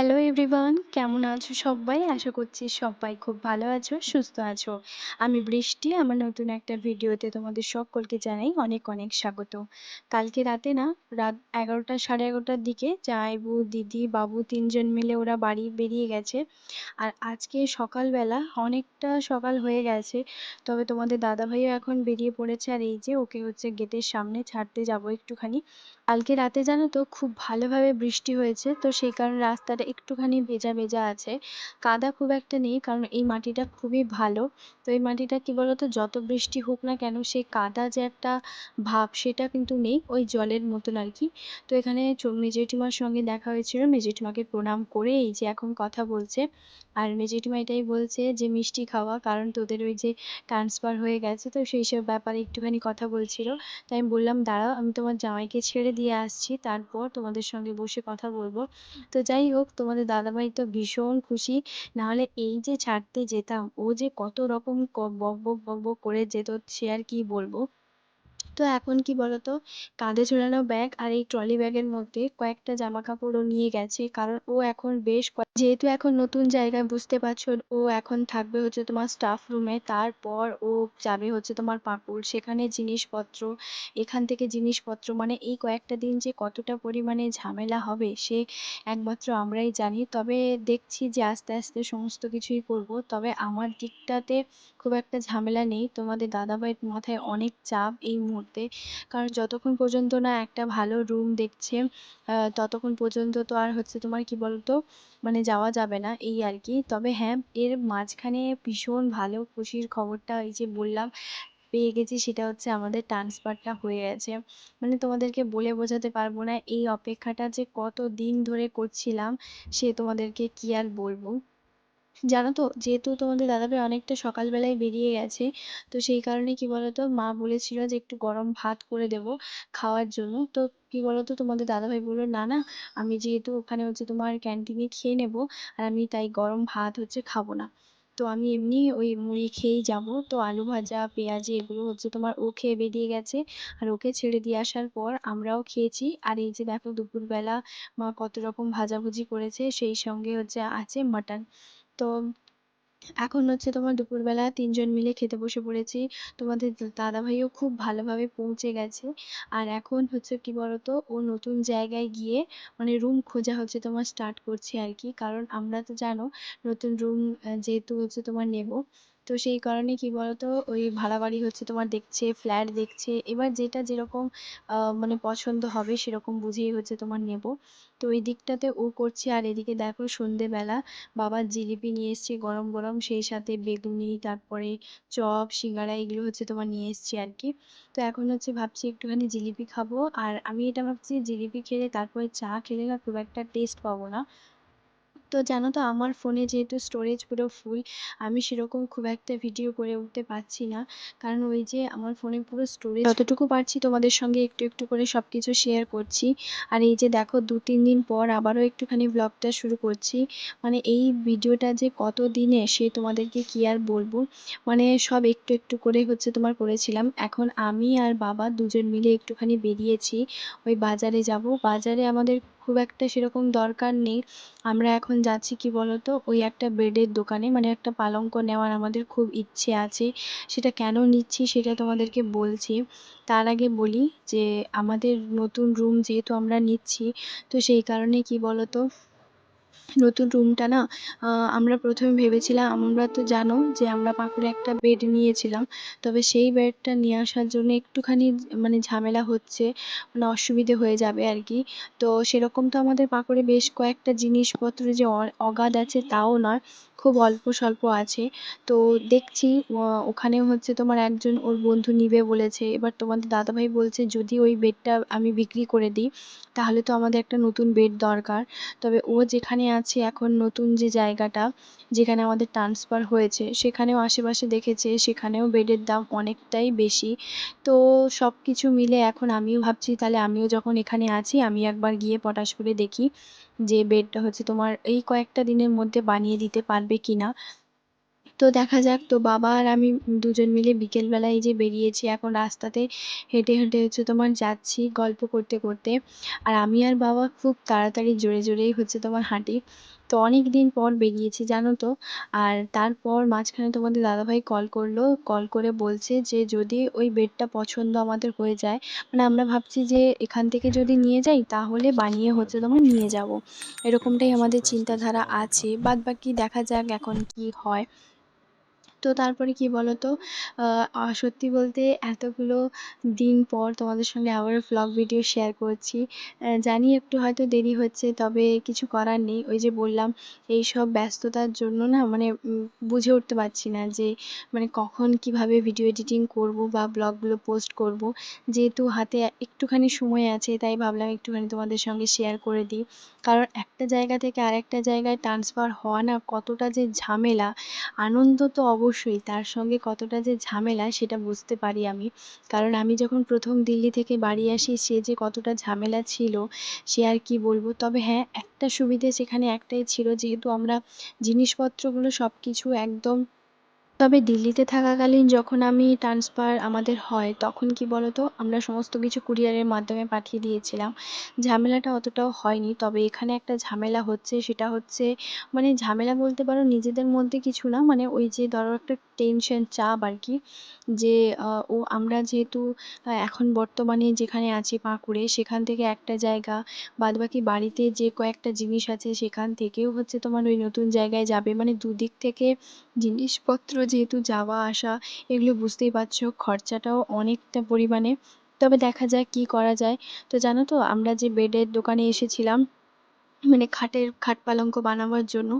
Hello everyone কেমন আছো সবাই? আশা করছি সবাই খুব ভালো আছো, সুস্থ আছো। আমি বৃষ্টি, আমার নতুন একটা ভিডিওতে তোমাদের সকলকে জানাই অনেক অনেক স্বাগত। কালকে রাতে না, রাত এগারোটা, সাড়ে এগারোটার দিকে জামাইবু, দিদি, বাবু তিনজন মিলে ওরা বাড়ি বেরিয়ে গেছে। আর আজকে সকালবেলা অনেকটা সকাল হয়ে গেছে, তবে তোমাদের দাদাভাইও এখন বেরিয়ে পড়েছে। আর এই যে ওকে হচ্ছে গেটের সামনে ছাড়তে যাব একটুখানি। কালকে রাতে জানো তো খুব ভালোভাবে বৃষ্টি হয়েছে, তো সেই কারণে রাস্তাটা একটুখানি ভেজা ভেজা আছে। কাদা খুব একটা নেই, কারণ এই মাটিটা খুবই ভালো। তো এই মাটিটা কি বলতো, যত বৃষ্টি হোক না কেন সেই কাদা যে একটা ভাব সেটা কিন্তু নেই, ওই জলের মতন আর কি। তো এখানে মেজেঠিমার সঙ্গে দেখা হয়েছিল মেজেঠিমাকে প্রণাম করে এই যে এখন কথা বলছে। আর মেজেঠিমা এটাই বলছে যে, মিষ্টি খাওয়া, কারণ তোদের ওই যে ট্রান্সফার হয়ে গেছে, তো সেই সব ব্যাপারে একটুখানি কথা বলছিল। তাই আমি বললাম, দাঁড়াও, আমি তোমার জামাইকে ছেড়ে দিয়ে আসছি। তারপর তোমাদের সঙ্গে বসে কথা বলব। তো যাই হোক, তোমাদের দাদাভাই তো ভীষণ খুশি। নাহলে এই যে ছাড়তে যেতাম, ও যে কত রকম বক বক বক করে যেত, সে আর কি বলব? তো এখন কি বলতো? কাঁধে ঝোলানো ব্যাগ আর এই ট্রলি ব্যাগের মধ্যে কয়েকটা জামা কাপড়ও নিয়ে গেছে। কারণ ও এখন বেশ যেহেতু এখন নতুন জায়গায় বুঝতে পারছ, ও এখন থাকবে হচ্ছে তোমার স্টাফ রুমে তারপর ও যাবে হচ্ছে তোমার পাকুড়। সেখানে জিনিসপত্র, এখান থেকে জিনিসপত্র। মানে এই কয়েকটা দিন যে কতটা পরিমাণে ঝামেলা হবে, সে একমাত্র আমরাই জানি। তবে দেখছি যে আস্তে আস্তে সমস্ত কিছুই করব। তবে আমার দিকটাতে খুব একটা ঝামেলা নেই। তোমাদের দাদাভাইয়ের মাথায় অনেক চাপ এই মুহূর্তে। কারণ যতক্ষণ পর্যন্ত না একটা ভালো রুম দেখছে ততক্ষণ পর্যন্ত তো আর হচ্ছে তোমার কি বলতো মানে যাওয়া যাবে না এই আর কি। তবে হ্যাঁ এর মাঝখানে ভীষণ ভালো খুশির খবরটা এই যে বললাম, পেয়ে গেছি সেটা হচ্ছে আমাদের ট্রান্সফারটা হয়ে গেছে। মানে তোমাদেরকে বলে বোঝাতে পারব না এই অপেক্ষাটা যে কত দিন ধরে করছিলাম, সে তোমাদেরকে কি আর বলব। জানো তো, যেহেতু তোমাদের দাদাভাই অনেকটা সকালবেলায় বেরিয়ে গেছে, তো সেই কারণে কি বলতো, মা বলেছিল যে একটু গরম ভাত করে দেবো খাওয়ার জন্য। তো কি বলতো, তোমাদের দাদাভাই বলল, না না, আমি যেহেতু ওখানে হচ্ছে তোমার ক্যান্টিনে খেয়ে নেব, আর আমি তাই গরম ভাত হচ্ছে খাব না। তো আমি এমনি ওই মুড়ি খেয়েই যাব। তো আলু ভাজা, পেঁয়াজি, এগুলো হচ্ছে তোমার ও খেয়ে বেরিয়ে গেছে, আর ওকে ছেড়ে দিয়ে আসার পর আমরাও খেয়েছি। আর এই যে দেখো, দুপুরবেলা মা কত রকম ভাজাভুজি করেছে, সেই সঙ্গে হচ্ছে আছে মাটন তো এখন হচ্ছে তোমার দুপুরবেলা তিনজন মিলে খেতে বসে পড়েছি। তোমাদের দাদাভাইও খুব ভালোভাবে পৌঁছে গেছে। আর এখন হচ্ছে কি বলতো, ও নতুন জায়গায় গিয়ে মানে রুম খোঁজা হচ্ছে তোমার স্টার্ট করছে আর কি। কারণ আমরা তো জানো, নতুন রুম যেহেতু হচ্ছে তোমার নেব তো সেই কারণে কি বলতো? ওই ভাড়া বাড়ি হচ্ছে তোমার দেখছে ফ্ল্যাট দেখছে, এবার যেটা যেরকম মানে পছন্দ হবে সেরকম বুঝেই হচ্ছে তোমার নেব। তো ওই দিকটাতে ও করছে, আর এদিকে দেখো সন্ধেবেলা বাবা জিলিপি নিয়ে এসছে গরম গরম, সেই সাথে বেগুনি, তারপরে চপ, সিঙ্গারা, এগুলো হচ্ছে তোমার নিয়ে এসছি আর কি তো এখন হচ্ছে ভাবছি একটুখানি জিলিপি খাব, আর আমি এটা ভাবছি জিলিপি খেলে তারপরে চা খেলে না খুব একটা টেস্ট পাবো না। তো জানো তো আমার ফোনে যেহেতু স্টোরেজ পুরো ফুল আমি সেরকম খুব একটা ভিডিও করে উঠতে পারছি না। কারণ ওই যে আমার ফোনে পুরো স্টোরেজ যতটুকু পারছি তোমাদের সঙ্গে একটু একটু করে সব কিছু শেয়ার করছি। আর এই যে দেখো দু, তিন দিন পর আবারও একটুখানি ব্লগটা শুরু করছি। মানে এই ভিডিওটা যে কত দিনে সে তোমাদেরকে কি আর বলব? মানে সব একটু একটু করে হচ্ছে তোমার করেছিলাম। এখন আমি আর বাবা দুজন মিলে একটুখানি বেরিয়েছি। ওই বাজারে যাব। বাজারে আমাদের খুব একটা সেরকম দরকার নেই। আমরা এখন যাচ্ছি কী বলো তো ওই একটা বেডের দোকানে মানে একটা পালঙ্ক নেওয়ার আমাদের খুব ইচ্ছে আছে। সেটা কেন নিচ্ছি সেটা তোমাদেরকে বলছি। তার আগে বলি যে, আমাদের নতুন রুম যেহেতু আমরা নিচ্ছি, তো সেই কারণে কী বলো বলতো? নতুন রুমটা না আমরা প্রথমে ভেবেছিলাম, আমরা তো জানো যে আমরা পাকুড়ে একটা বেড নিয়েছিলাম, তবে সেই বেডটা নিয়ে আসার জন্য একটুখানি মানে ঝামেলা হচ্ছে মানে অসুবিধে হয়ে যাবে আর কি। তো সেরকম তো আমাদের পাকুড়ে বেশ কয়েকটা জিনিসপত্র যে অগাধ আছে তাও নয়, খুব অল্প স্বল্প আছে। তো দেখছি ওখানে হচ্ছে তোমার একজন ওর বন্ধু নিবে বলেছে, এবার তোমাদের দাদাভাই বলছে, যদি ওই বেডটা আমি বিক্রি করে দিই, তাহলে তো আমাদের একটা নতুন বেড দরকার। তবে ও যেখানে আছে এখন নতুন যে জায়গাটা যেখানে আমাদের ট্রান্সফার হয়েছে, সেখানেও আশেপাশে দেখেছে, সেখানেও বেডের দাম অনেকটাই বেশি। তো সব কিছু মিলে এখন আমিও ভাবছি তাহলে আমিও যখন এখানে আছি, আমি একবার গিয়ে পটাশ করে দেখি যে বেডটা হচ্ছে তোমার এই কয়েকটা দিনের মধ্যে বানিয়ে দিতে পারবে কি না তো দেখা যাক, তো বাবা আর আমি দুজন মিলে বিকেলবেলা এই যে বেরিয়েছি, এখন রাস্তাতে হেঁটে হেঁটে হচ্ছে তোমার যাচ্ছি গল্প করতে করতে। আর আমি আর বাবা খুব তাড়াতাড়ি জোরে জোরেই হচ্ছে তোমার হাঁটি। তো অনেক দিন পর বেরিয়েছি, জানো তো। আর তারপর মাঝখানে তোমাদের দাদাভাই কল করল, কল করে বলছে যে যদি ওই বেডটা পছন্দ আমাদের হয়ে যায় মানে আমরা ভাবছি যে এখান থেকে যদি নিয়ে যাই, তাহলে বানিয়ে হচ্ছে তোমার নিয়ে যাব। এরকমটাই আমাদের চিন্তাধারা আছে। বাদ বাকি দেখা যাক এখন কি হয়। তো তারপরে কি বলো তো সত্যি বলতে এতগুলো দিন পর তোমাদের সঙ্গে আবার ভ্লগ ভিডিও শেয়ার করছি। জানি একটু হয়তো দেরি হচ্ছে, তবে কিছু করার নেই। ওই যে বললাম, এই সব ব্যস্ততার জন্য না মানে বুঝে উঠতে পারছি না যে মানে কখন কীভাবে ভিডিও এডিটিং করব বা ব্লগগুলো পোস্ট করব। যেহেতু হাতে একটুখানি সময় আছে, তাই ভাবলাম একটুখানি তোমাদের সঙ্গে শেয়ার করে দিই। কারণ একটা জায়গা থেকে আরেকটা জায়গায় ট্রান্সফার হওয়া না কতটা যে ঝামেলা, আনন্দ তো অবশ্যই তার সঙ্গে কতটা যে ঝামেলা সেটা বুঝতে পারি আমি। কারণ আমি যখন প্রথম দিল্লি থেকে বাড়ি আসি, সে যে কতটা ঝামেলা ছিল, সে আর কি বলব? তবে হ্যাঁ একটা সুবিধে সেখানে একটাই ছিল, যেহেতু আমরা জিনিসপত্রগুলো সব কিছু একদম তবে দিল্লিতে থাকাকালীন যখন আমি ট্রান্সফার আমাদের হয়, তখন কি বলতো, আমরা সমস্ত কিছু কুরিয়ারের মাধ্যমে পাঠিয়ে দিয়েছিলাম। ঝামেলাটা অতটাও হয়নি, তবে এখানে একটা ঝামেলা হচ্ছে, সেটা হচ্ছে মানে ঝামেলা বলতে পারো নিজেদের মধ্যে কিছু না মানে ওই যে ধরো একটা টেনশন চাপ আর কি যে ও, আমরা যেহেতু এখন বর্তমানে যেখানে আছি পাঁকুড়ে, সেখান থেকে একটা জায়গা বাদ বাকি বাড়িতে যে কয়েকটা জিনিস আছে, সেখান থেকেও হচ্ছে তোমার ওই নতুন জায়গায় যাবে। মানে দুদিক থেকে জিনিসপত্র যেহেতু যাওয়া, আসা, এগুলো বুঝতেই পারছ, খরচাটাও অনেকটা পরিমাণে। তবে দেখা যাক কী করা যায়। তো জানো তো, আমরা যে বেডের দোকানে এসেছিলাম মানে খাটের খাট পালঙ্ক বানাবার জন্য।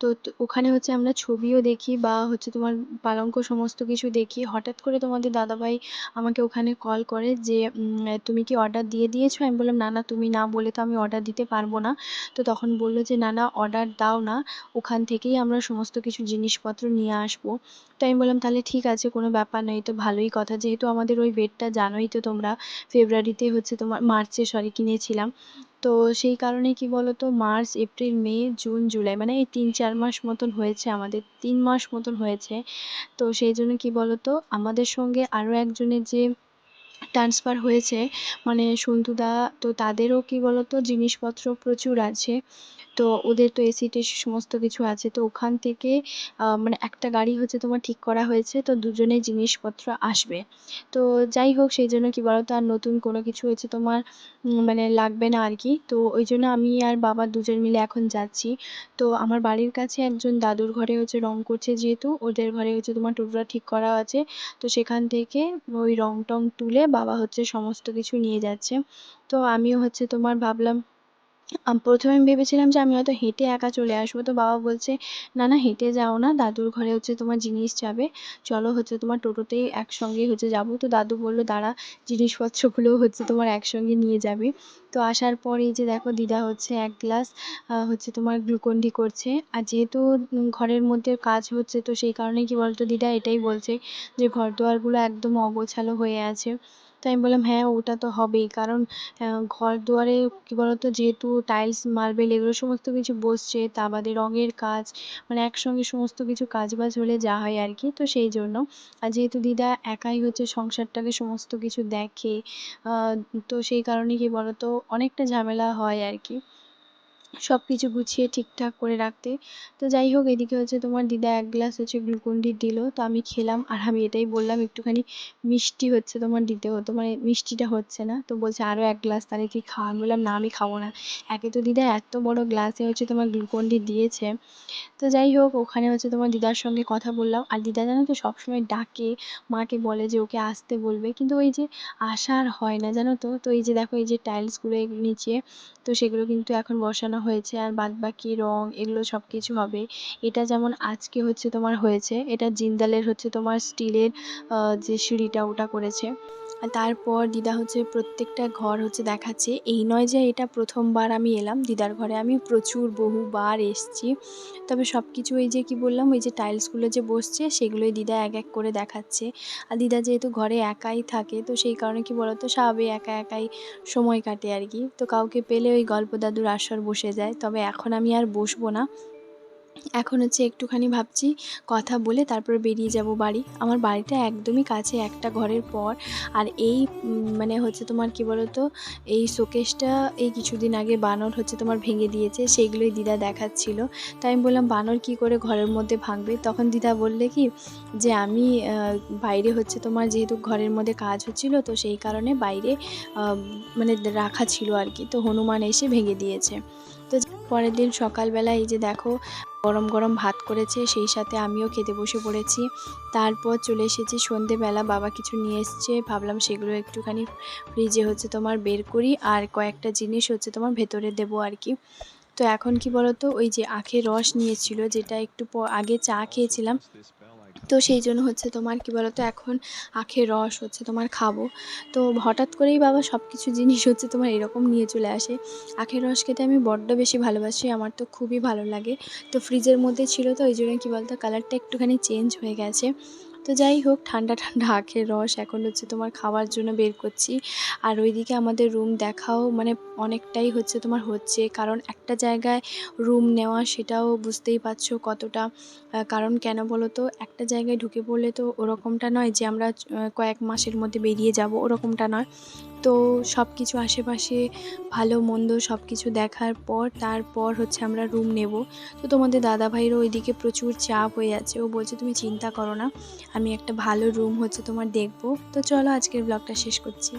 তো ওখানে হচ্ছে আমরা ছবিও দেখি বা হচ্ছে তোমার পালঙ্ক সমস্ত কিছু দেখি। হঠাৎ করে তোমাদের দাদাভাই আমাকে ওখানে কল করে যে তুমি কি অর্ডার দিয়ে দিয়েছ? আমি বললাম, না না, তুমি না বলে তো আমি অর্ডার দিতে পারব না। তো তখন বলল যে, না না অর্ডার দাও না। ওখান থেকেই আমরা সমস্ত কিছু জিনিসপত্র নিয়ে আসব। তো আমি বললাম, তাহলে ঠিক আছে, কোনো ব্যাপার নয় তো ভালোই কথা। যেহেতু আমাদের ওই বেডটা জানোই তো তোমরা ফেব্রুয়ারিতে হচ্ছে তোমার মার্চে সরি কিনেছিলাম। তো সেই কারণে কি বলতো? March, April, May, June, July মানে এই তিন, চার মাস মতন হয়েছে আমাদের, তিন মাস মতন হয়েছে। তো সেই জন্য কি বলতো? আমাদের সঙ্গে আরও একজনের যে ট্রান্সফার হয়েছে মানে সন্তুদা, তো তাদেরও কি বলতো? জিনিসপত্র প্রচুর আছে। তো ওদের তো এসি টেসি সমস্ত কিছু আছে। তো ওখান থেকে মানে একটা গাড়ি হচ্ছে তোমার ঠিক করা হয়েছে, তো দুজনের জিনিসপত্র আসবে। তো যাই হোক, সেই জন্য কি বলতো, আর নতুন কোনো কিছু হচ্ছে তোমার মানে লাগবে না আর কি। তো ওই জন্য আমি আর বাবা দুজন মিলে এখন যাচ্ছি। তো আমার বাড়ির কাছে একজন দাদুর ঘরে হচ্ছে রং করছে যেহেতু, ওদের ঘরে হচ্ছে তোমার টোটোটা ঠিক করা আছে। তো সেখান থেকে ওই রং টং তুলে বাবা হচ্ছে সমস্ত কিছু নিয়ে যাচ্ছে। তো আমিও হচ্ছে তোমার ভাবলাম প্রথমে আমি ভেবেছিলাম যে আমি হয়তো হেঁটে একা চলে আসব। তো বাবা বলছে, না না, হেঁটে যাও না। দাদুর ঘরে হচ্ছে তোমার জিনিস যাবে। চলো হচ্ছে তোমার টোটোতেই একসঙ্গে হচ্ছে যাব। তো দাদু বলল, দাঁড়া জিনিসপত্রগুলোও হচ্ছে তোমার একসঙ্গে নিয়ে যাবে। তো আসার পর এই যে দেখো, দিদা হচ্ছে এক গ্লাস হচ্ছে তোমার গ্লুকন ডি করছে। আর যেহেতু ঘরের মধ্যে কাজ হচ্ছে, তো সেই কারণে কি বলতো, দিদা এটাই বলছে যে ঘর দুয়ারগুলো একদম অগোছালো হয়ে আছে। তো আমি বললাম হ্যাঁ ওটা তো হবেই। কারণ ঘর দুয়ারে কী বলতো, যেহেতু টাইলস মার্বেল এগুলো সমস্ত কিছু বসছে, তা বাদে রঙের কাজ মানে একসঙ্গে সমস্ত কিছু কাজ বাজ হলে যা হয় আর কি তো সেই জন্য। আর যেহেতু দিদা একাই হচ্ছে সংসারটাকে সমস্ত কিছু দেখে তো সেই কারণে কি বলতো, অনেকটা ঝামেলা হয় আর কি সব কিছু গুছিয়ে ঠিকঠাক করে রাখতে। তো যাই হোক, এদিকে হচ্ছে তোমার দিদা এক গ্লাস হচ্ছে গ্লুকন ডি দিল। তো আমি খেলাম আর আমি এটাই বললাম, একটুখানি মিষ্টি হচ্ছে তোমার দিতে হতো মানে মিষ্টিটা হচ্ছে না। তো বলছে আরও এক গ্লাস তাহলে কি খাওয়া? আমি বললাম, না, আমি খাব না। একে তো দিদা এত বড় গ্লাসে হচ্ছে তোমার গ্লুকন ডি দিয়েছে। তো যাই হোক, ওখানে হচ্ছে তোমার দিদার সঙ্গে কথা বললাম। আর দিদা জানো তো সবসময় ডাকে, মাকে বলে যে ওকে আসতে বলবে। কিন্তু ওই যে আসা আর হয় না, জানো তো? তো এই যে দেখো, এই যে টাইলসগুলো নিচে, তো সেগুলো কিন্তু এখন বসানো হয়েছে আর বাদবাকি রং এগুলো সব কিছু হবে। এটা যেমন আজকে হচ্ছে তোমার হয়েছে, এটা জিন্দালের হচ্ছে তোমার স্টিলের যে সিঁড়িটা ওটা করেছে। তারপর দিদা হচ্ছে প্রত্যেকটা ঘর হচ্ছে দেখাচ্ছে। এই নয় যে এটা প্রথমবার আমি এলাম, দিদার ঘরে আমি প্রচুর বহুবার এসছি। তবে সব কিছু এই যে কি বললাম, ওই যে টাইলসগুলো যে বসছে, সেগুলোই দিদা এক এক করে দেখাচ্ছে। আর দিদা যেহেতু ঘরে একাই থাকে, তো সেই কারণে কি বলতো স্বাভাবিক একা একাই সময় কাটে আর কি। তো কাউকে পেলে ওই গল্প দাদুর আসর বসে যায়, তবে এখন আমি আর বসবো না। এখন হচ্ছে একটুখানি ভাবছি কথা বলে তারপরে বেরিয়ে যাব বাড়ি। আমার বাড়িটা একদমই কাছে, একটা ঘরের পর। আর এই মানে হচ্ছে তোমার কি বলতো, এই শোকেসটা এই কিছুদিন আগে বানর হচ্ছে তোমার ভেঙে দিয়েছে, সেইগুলোই দিদা দেখাচ্ছিল। তাই আমি বললাম, বানর কি করে ঘরের মধ্যে ভাঙবে? তখন দিদা বললে কি, যে আমি বাইরে হচ্ছে তোমার যেহেতু ঘরের মধ্যে কাজ হচ্ছিল, তো সেই কারণে বাইরে মানে রাখা ছিল আর কি। তো হনুমান এসে ভেঙে দিয়েছে। তো পরের দিন সকালবেলা এই যে দেখো গরম গরম ভাত করেছে, সেই সাথে আমিও খেতে বসে পড়েছি। তারপর চলে এসেছি সন্ধেবেলা, বাবা কিছু নিয়ে এসছে, ভাবলাম সেগুলো একটুখানি ফ্রিজে হচ্ছে তোমার বের করি, আর কয়েকটা জিনিস হচ্ছে তোমার ভেতরে দেবো আর কি। তো এখন কি বলতো, ওই যে আখের রস নিয়েছিল, যেটা একটু আগে চা খেয়েছিলাম তো সেই জন্য হচ্ছে তোমার, কি বলতো, এখন আখের রস হচ্ছে তোমার খাব। তো হঠাৎ করেই বাবা সব কিছু জিনিস হচ্ছে তোমার এরকম নিয়ে চলে আসে। আখের রস খেতে আমি বড্ড বেশি ভালোবাসি, আমার তো খুবই ভালো লাগে। তো ফ্রিজের মধ্যে ছিল তো, ওই জন্য কী বলতো কালারটা একটুখানি চেঞ্জ হয়ে গেছে। তো যাই হোক, ঠান্ডা ঠান্ডা আখের রস এখন হচ্ছে তোমার খাওয়ার জন্য বের করছি। আর ওইদিকে আমাদের রুম দেখাও মানে অনেকটাই হচ্ছে তোমার হচ্ছে। কারণ একটা জায়গায় রুম নেওয়া সেটাও বুঝতেই পারছ কতটা। কারণ কেন বলো তো, একটা জায়গায় ঢুকে পড়লে তো ওরকমটা নয় যে আমরা কয়েক মাসের মধ্যে বেরিয়ে যাব, ওরকমটা নয়। তো সব কিছু আশেপাশে ভালো, মন্দ সব কিছু দেখার পর তারপর হচ্ছে আমরা রুম নেব। তো তোমাদের দাদা ভাইয়েরও ওইদিকে প্রচুর চাপ হয়ে যাচ্ছে ও বলছে, তুমি চিন্তা করো না। আমি একটা ভালো রুম হচ্ছে তোমার দেখব। তো চলো আজকের ব্লগটা শেষ করছি।